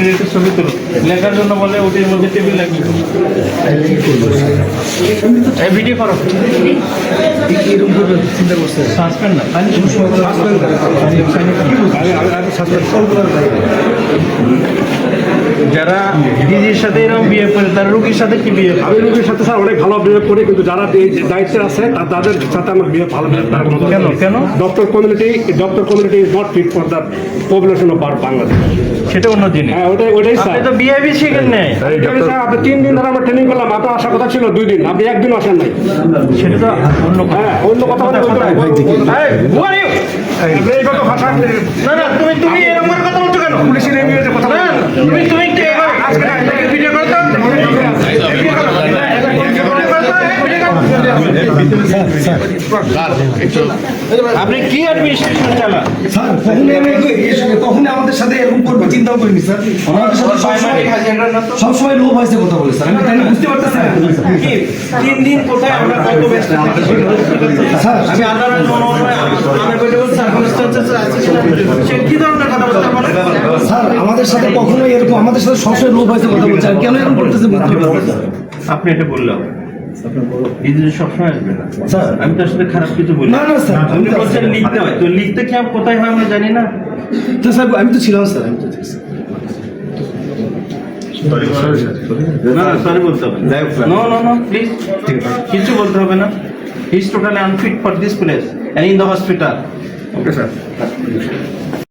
ওটির ছবি তুলো লেখার জন্য বলে ওটির মধ্যে টেবিল লাগবে। এই ভিডিও করো। এরকম করে চিন্তা করছে সাসপেন্ড না খালি যারা ডিজির সাথে এরকম বিয়ে করে তারা রুগীর সাথে কি বিয়ে আমি রোগীর সাথে স্যার অনেক ভালো বিহেভ করি কিন্তু যারা দায়িত্বে আছে তাদের সাথে আমার বিহেভ ভালো কোনো দরকার কেন? কেন? Doctor community doctor community is not fit for the population of Bangladesh সেটা অন্য জিনিস। হ্যাঁ ওটাই ওটাই স্যার। আপনি তো বিহেভি শিখেন নাই। স্যার, আপনি তিন দিন ধরে আমরা ট্রেনিং করলাম আপনার আসার কথা ছিল দুই দিন। আপনি একদিন আসেন নাই। সেটা তো অন্য কথা। হ্যাঁ অন্য কথা বলে বলতে হবে। এই, ভাষা না না তুমি তুমি এরকম কথা বলছো কেন? পুলিশের এমবিএতে কথা না তুমি তুমি একটু এবার আজকে না, এটাকে ভিডিও করো তো ভিডিও করো। আপনি কি অ্যাডমিনিস্ট্রেশন চালান? স্যার কখনই আমি এ- আমাদের সাথে এরকম করবে চিন্তাও করিনি স্যার। আমাদের সাথে সবসময় সবসময় লোভ হয়েছে কথা বলে স্যার। আমি তাই বুঝতে পারতেছি তিন দিন কোথায় আমরা কত ব্যস্ত স্যার আমি আদালত আনএভেলেবল সার্কামস্টেন্সেস আছে? কি ধরনের কথা বলতে স্যার আমাদের সাথে কখনোই এরকম আমাদের সাথে সবসময় লোভ হয়েছে কথা বলছে কেন এরকম করতেছে। আপনি এটা বললাম। আমি তার সাথে খারাপ কিছু বলি না, না, স্যার, আপনি তো- বলছেন লিখতে হয়। তো লিখতে কি কোথায় হয় আমরা জানি না। তো স্যার আমি তো ছিলাম স্যার আমি তো কিছু বলতে হবে না। He is totally unfit for this place and in the hospital okay sir.